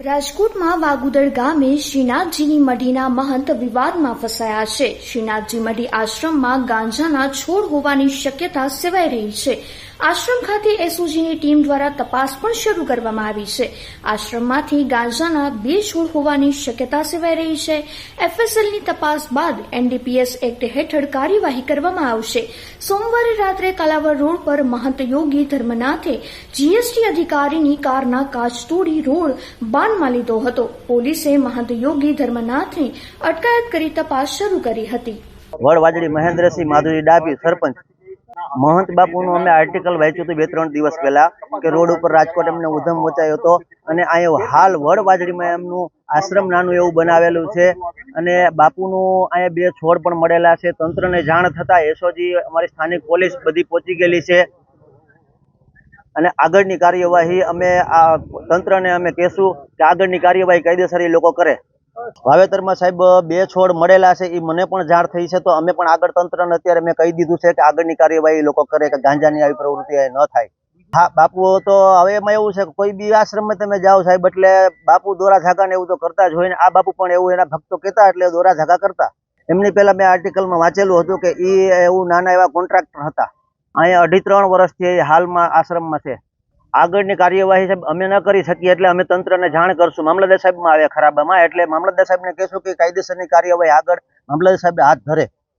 રાજકોટમાં વાગુદર ગામે શ્રીનાથજીની મઢીના મહંત વિવાદમાં ફસાયા છે. શ્રીનાથજી મઢી આશ્રમમાં ગાંજાના છોડ હોવાની શક્યતા સેવાઈ રહી છે. આશ્રમ ખાતે એસઓજીની ટીમ દ્વારા તપાસ પણ શરૂ કરવામાં આવી છે. આશ્રમમાંથી ગાંજાના બે છોડ હોવાની શક્યતા સેવાઈ રહી છે. એફએસએલની તપાસ બાદ એનડીપીએસ એક્ટ હેઠળ કાર્યવાહી કરવામાં આવશે. સોમવારે રાત્રે કાલાવર રોડ પર મહંત યોગી ધર્મનાથે જીએસટી અધિકારીની કારના કાચ તોડી રોડ બાનમાં લીધો હતો. પોલીસે મહંત યોગી ધર્મનાથની અટકાયત કરી તપાસ શરૂ કરી હતી. વડવાજડી મહેન્દ્રસિંહ માધુરી ડાભી સરપંચ. મહંત બાપુનું અમે આર્ટિકલ વાંચ્યું હતું બે ત્રણ દિવસ પહેલા કે રોડ ઉપર રાજકોટ એમને ઉધમ મચાયો હતો અને અહીંયા હાલ વડવાજડીમાં એમનું આશ્રમ નાનું એવું બનાવેલું છે અને બાપુનું અહીંયા બે છોડ પણ મળેલા છે. તંત્રને જાણ થતાં એસઓજી અમારી સ્થાનિક પોલીસ બધી પહોંચી ગયેલી છે. અને આગળની કાર્યવાહી અમે આ તંત્રને અમે કહેશું કે આગળની કાર્યવાહી કાયદેસર એ લોકો કરે. વાવેતરમાં સાહેબ, બે છોડ મળેલા છે એ મને પણ જાણ થઈ છે, તો અમે પણ આગળ તંત્રને અત્યારે મેં કહી દીધું છે કે આગળની કાર્યવાહી લોકો કરે કે ગાંજાની આવી પ્રવૃત્તિ ન થાય. હા, બાપુ, તો હવે એમાં એવું છે કે કોઈ બી આશ્રમમાં તમે જાઓ સાહેબ, એટલે બાપુ દોરા ઝાકા ને એવું તો કરતા જ હોય ને આ બાપુ પણ એવું એના ભક્તો કહેતા એટલે દોરા ઝાકા કરતા. એમની પહેલા મેં આર્ટિકલમાં વાંચેલું હતું કે એ એવું નાના એવા કોન્ટ્રાક્ટર હતા. અહીંયા અઢી ત્રણ વર્ષથી હાલમાં આશ્રમમાં છે. આગળની કાર્યવાહી સાહેબ અમે ન કરી શકીએ એટલે અમે તંત્રને જાણ કરશું. મામલતદાર સાહેબમાં આવે ખરાબામાં એટલે મામલતદાર સાહેબને કહેશું કે કાયદેસરની કાર્યવાહી આગળ. મામલતદાર સાહેબ હાથ ધરે.